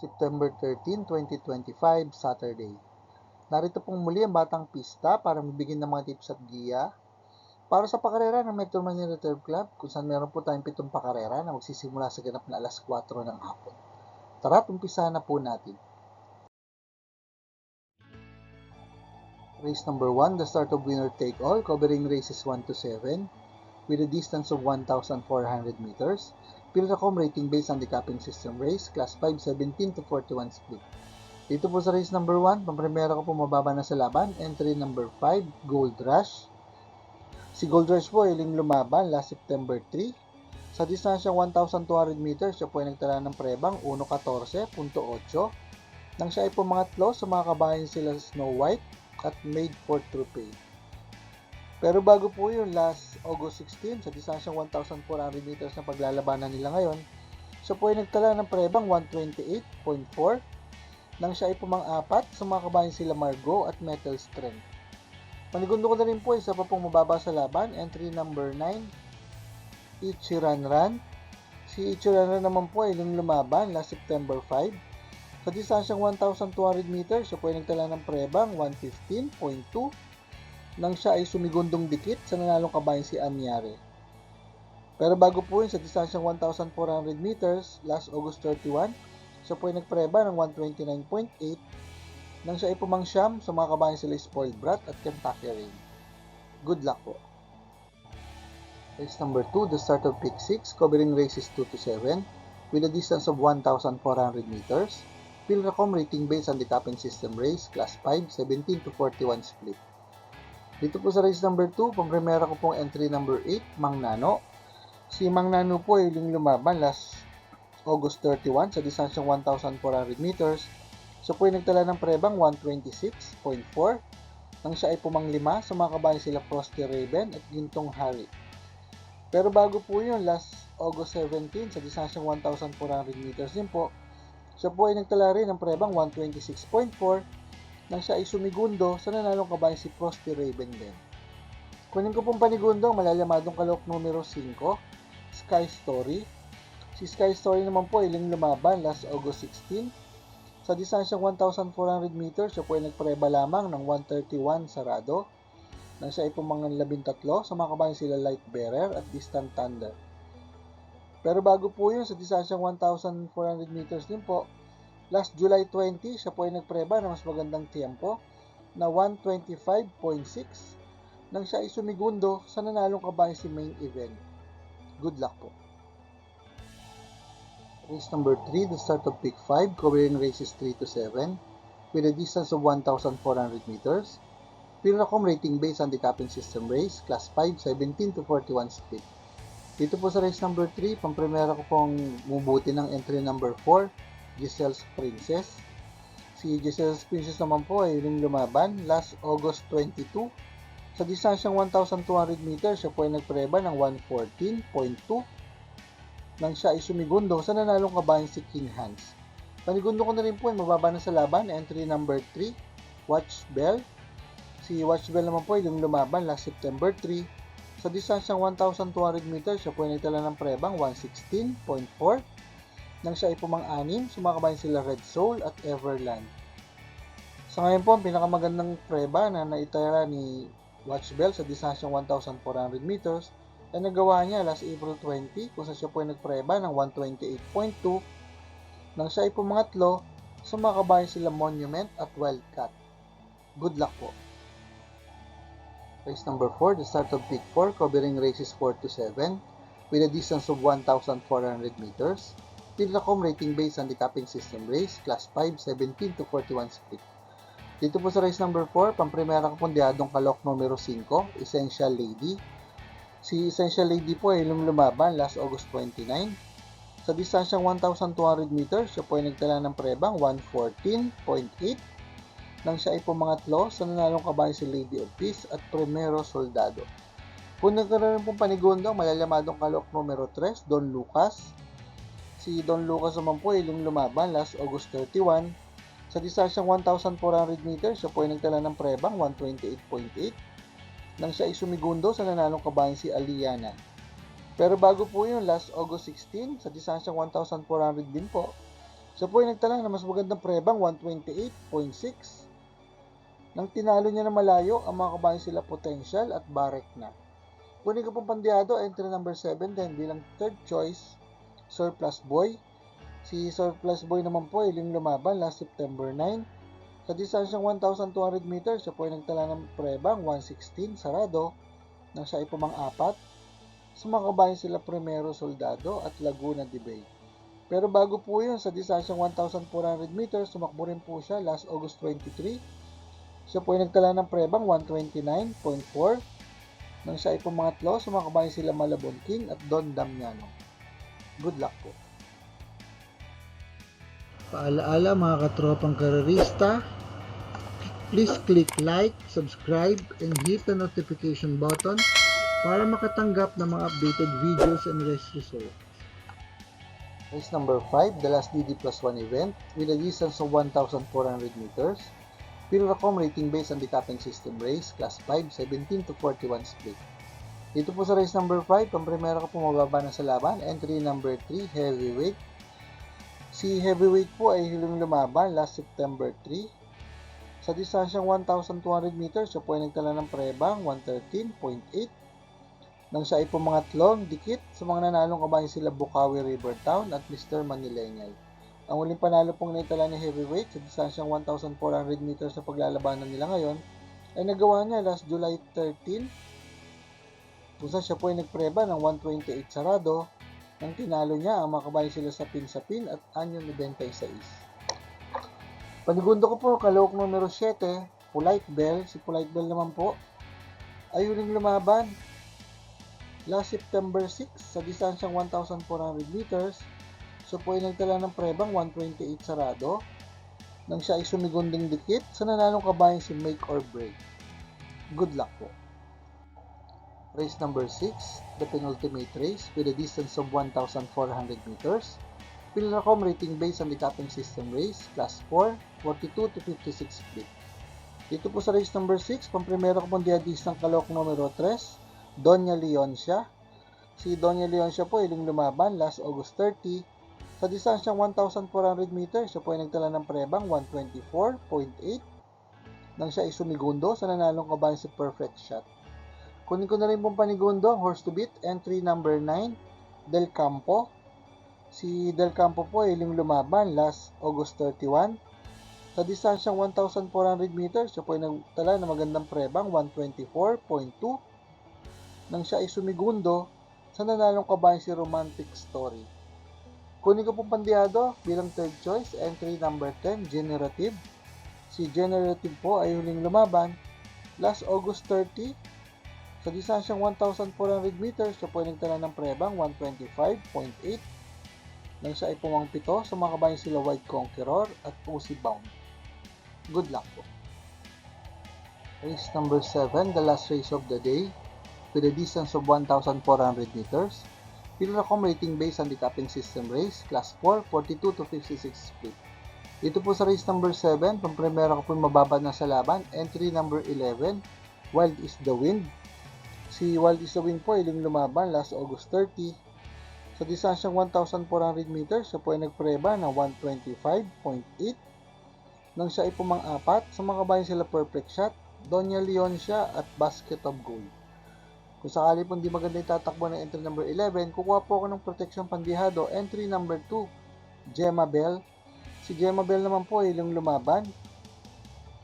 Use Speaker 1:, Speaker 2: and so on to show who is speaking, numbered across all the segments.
Speaker 1: September 13, 2025, Saturday. Narito pong muli ang Batang Pista para mabigyan ng mga tips at giya para sa pakarera ng Metro Manila Reserve Club kung saan meron po tayong pitong pakarera na magsisimula sa ganap na alas 4 ng hapon. Tara, umpisahan na po natin. Race number 1, the start of winner take all, covering races 1 to 7 with a distance of 1,400 meters. Pilracom rating based on the capping system race, class 5, 17 to 41 split. Dito po sa race number 1, pampremera ko po mababa na sa laban, entry number 5, Gold Rush. Si Gold Rush po ay iling lumaban last September 3. Sa distansyang 1,200 meters, siya po ay nagtala ng prebang 1.14.8. Nang siya ay pumangatlo sa mga kabayan sila Snow White at Made for True. Pero bago po yun, last August 16, sa distansyang 1,400 meters na paglalabanan nila ngayon, siya po ay nagtala ng prebang 128.4 nang siya ay pumang-apat sa mga kabayan sila Margot at Metal Strength. Panigundo ko na rin po isa pa pong mababa sa laban, entry number 9, Ichiranran. Si Ichiranran naman po ay nung lumaban last September 5. Sa distansyang 1,200 meters, siya po ay nagtala ng prebang 115.2 nang siya ay sumigundong dikit sa nanalong kabayan si Anyare. Pero bago po yun, sa distansyang 1,400 meters, last August 31, siya po ay nagpreba ng 129.8 nang siya ay pumangsyam sa mga kabayan sila Spoiled Brat at Kentucky Rain. Good luck po. Race number 2, the start of pick 6, covering races 2 to 7 with a distance of 1,400 meters. Pilracom rating based on the capping system race, class 5, 17 to 41 split. Dito po sa race number 2, pampremera ko pong entry number 8, Mang Nano. Si Mang Nano po ay yung lumaban last August 31 sa distansyang 1,400 meters. So po ay nagtala ng prebang 126.4 nang siya ay pumanglima sa mga kabayan sila Frosty Raven at Gintong Harry. Pero bago po yun, last August 17 sa distansyang 1,400 meters din po, siya po ay nagtala rin ng prebang 126.4 nang siya ay sumigundo sa nanalong kabayan si Frosty Raven din. Kunin ko pong panigundo ang malalamadong kalok numero 5, Sky Story. Si Sky Story naman po ay iling lumaban last August 16. Sa distansyang 1,400 meters, siya po ay nagpreba lamang ng 131 sarado nang siya ay pumangan 13 sa mga kabayan sila Light Bearer at Distant Thunder. Pero bago po yun, sa distansyang 1,400 meters din po, last July 20, siya po ay nagpreba ng mas magandang tiempo na 125.6 nang siya ay sumigundo sa nanalong kabayan si main event. Good luck po. Race number 3, the start of pick 5, covering races 3 to 7 with a distance of 1,400 meters. Pilracom rating based on the capping system race, class 5, 17 to 41 split. Dito po sa race number 3, pampremera ko pong mubuti ng entry number 4, Giselle's Princess. Si Giselle's Princess naman po ay yung lumaban last August 22. Sa distansyang 1,200 meters, siya po ay nagpreba ng 114.2 nang siya ay sumigundo sa nanalong kabayan si King Hans. Panigundo ko na rin po ay mababa na sa laban, entry number 3, Watch Bell. Si Watch Bell naman po ay yung lumaban last September 3. Sa distansyang 1,200 meters, siya po ay nagtala ng prebang 116.4 nang siya ay pumang-anim, sumakabayan sila Red Soul at Everland. Sa ngayon po, ang pinakamagandang preba na naitala ni Watch Bell sa distansyang 1,400 meters ay nagawa niya last April 20 kung saan siya po ay nagpreba ng 128.2 nang siya ay pumangatlo sa mga kabayan sila Monument at Wildcat. Good luck po. Race number 4, the start of Peak 4, covering races 4 to 7 with a distance of 1,400 meters. Pilracom rating based on the capping system race, class 5, 17 to 41 split. Dito po sa race number 4, pampremera ko pong diadong kalok numero 5, Essential Lady. Si Essential Lady po ay lumaban last August 29. Sa distansyang 1,200 meters, siya po ay nagtala ng prebang 114.8 nang siya ay pumangatlo sa nanalong kabayan si Lady of Peace at Primero Soldado. Kung nagkaroon pong panigundo, malalamadong kalok numero 3, Don Lucas. Si Don Lucas naman po ay lumaban last August 31. Sa distansyang 1,400 meters, siya po ay nagtala ng prebang 128.8 nang siya ay sumigundo sa nanalong kabayan si Aliana. Pero bago po yun, last August 16, sa distansyang 1,400 din po, Siya po ay nagtala na mas magandang prebang 128.6 nang tinalo niya na malayo ang mga kabayan sila Potential at Barek na. Kunin ko pong pandiado, entry number 7 din bilang third choice, Surplus Boy. Si Surplus Boy naman po ay lumaban last September 9. Sa distansyang 1,200 meters, siya po ay nagtala ng prebang 116, sarado, nang siya ay pumang-apat. Sa mga kabayan sila Primero Soldado at Laguna de Bay. Pero bago po yun, sa distansyang 1,400 meters, sumakbo rin po siya last August 23 siya po ay nagtala ng prebang 129.4 nang siya ay pumangatlo, sumakabayan sila Malabon King at Don Damiano. Good luck po. Paalaala mga katropang karerista, please click like, subscribe, and hit the notification button para makatanggap ng mga updated videos and race results. Race number 5, the last DD plus 1 event with a distance of 1,400 meters. Pilracom rating based on the tapping system race, class 5, 17 to 41 split. Dito po sa race number 5, ang primero ko po mababa na sa laban, entry number 3, heavyweight. Si heavyweight po ay huling lumaban last September 3. Sa distansyang 1,200 meters, siya po ay nagtala ng prebang 113.8. Nang siya ay pumangatlong dikit sa mga nanalong kabayan sila Bukawi River Town at Mr. Manileñal. Ang huling panalo pong naitala ni Heavyweight sa distansyang 1,400 meters sa paglalabanan nila ngayon ay nagawa niya last July 13 kung saan siya po ay nagpreba ng 128 sarado nang tinalo niya ang mga kabayan sila sa pin-sa-pin at anyo 96. Panigundo ko po, kalawak numero 7, Polite Bell. Si Polite Bell naman po ay huling lumaban last September 6 sa distansyang 1,400 meters So po ay nagtala ng prebang 128 sarado nang siya ay sumigunding dikit sa nanalong kabayan si Make or Break. Good luck po. Race number 6, the penultimate race with a distance of 1,400 meters. Pilracom rating based on the tapping system race, class 4, 42 to 56 split. Dito po sa race number 6, pang-primero ko pong diadis ng kalok numero 3, Doña Leoncia. Si Doña Leoncia po iling lumaban last August 30 sa distansyang 1,400 meters, siya po ay nagtala ng prebang 124.8 nang siya ay sumigundo sa nanalong kabayan si Perfect Shot. Kunin ko na rin pong panigundo horse to beat, entry number 9, Del Campo. Si Del Campo po ay iling lumaban last August 31. Sa distansyang 1,400 meters, siya po ay nagtala ng magandang prebang 124.2 nang siya ay sumigundo sa nanalong kabayan si Romantic Story. Kunin ko pong pandiado bilang third choice, entry number 10, Generative. Si Generative po ay huling lumaban last August 30 sa distansyang 1,400 meters, siya po ay nagtala ng prebang 125.8 nang siya ay pumangpito sa mga kabayan sila White Conqueror at Pussy Bound. Good luck po. Race number 7, the last race of the day with a distance of 1,400 meters. Pilracom rating based on the tapping system race, class 4, 42 to 56 split. Dito po sa race number 7, pang primera ko po mababa na sa laban, entry number 11, Wild is the Wind. Si Wild is the Wind po iling lumaban last August 30. Sa distansyang 1,400 meters, siya po ay nagpreba ng 125.8 nang siya ay pumang-apat sa mga kabayan sila Perfect Shot, Doña Leoncia at Basket of Gold. Kung sakali po hindi maganda yung tatakbo ng entry number 11, kukuha po ako ng protection pandihado, entry number 2, Gemma Bell. Si Gemma Bell naman po ay yung lumaban.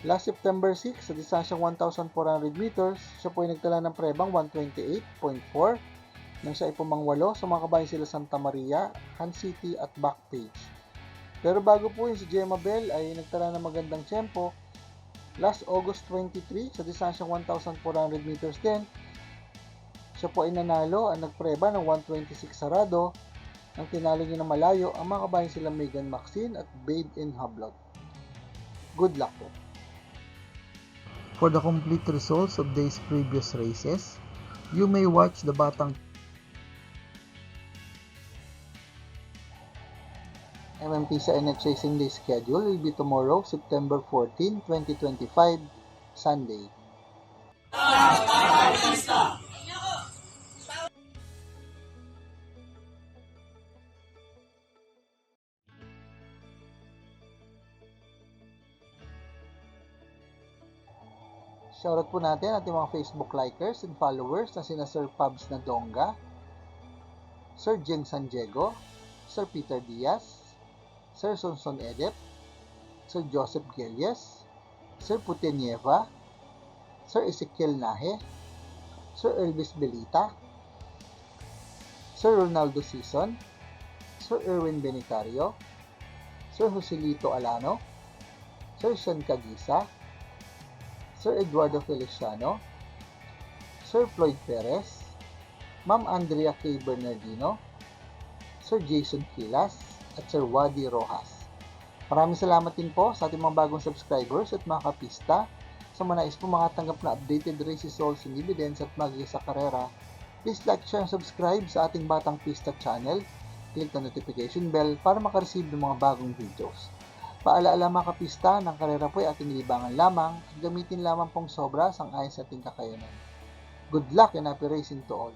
Speaker 1: Last September 6, sa distansyang 1,400 meters, siya po ay nagtala ng prebang 128.4 nang siya ay pumangwalo kabayan sila Santa Maria, Han City at Backpage. Pero bago po yun si Gemma Bell ay nagtala ng magandang tempo last August 23 sa distansyang 1,400 meters din siya po ay nanalo ang nagpreba ng 126 sarado ang tinalo niya ng malayo ang mga kabayan sila Megan Maxine at Babe in Hublot. Good luck po. For the complete results of these previous races, you may watch the Batang MMP sa NH Racing Day schedule will be tomorrow, September 14, 2025, Sunday. Shoutout po natin ating mga Facebook likers and followers na sina Sir Pabs Nadonga, Sir Jen San Diego, Sir Peter Diaz, Sir Sonson Edep, Sir Joseph Gelies, Sir Putenieva, Sir Ezekiel Nahe, Sir Elvis Belita, Sir Ronaldo Sison, Sir Erwin Benitario, Sir Joselito Alano, Sir Sean Cagisa, Sir Eduardo Feliciano, Sir Floyd Perez, Ma'am Andrea K. Bernardino, Sir Jason Kilas, at Sir Wadi Rojas. Maraming salamat din po sa ating mga bagong subscribers at mga kapista sa mga nais po makatanggap na updated race results and dividends at magi sa karera. Please like, share, and subscribe sa ating Batang Pista channel. Click the notification bell para makareceive ng mga bagong videos. Paalaala mga kapista, ng karera po ay ating libangan lamang at gamitin lamang pong sobra sang ayon sa ating kakayanan. Good luck and happy racing to all!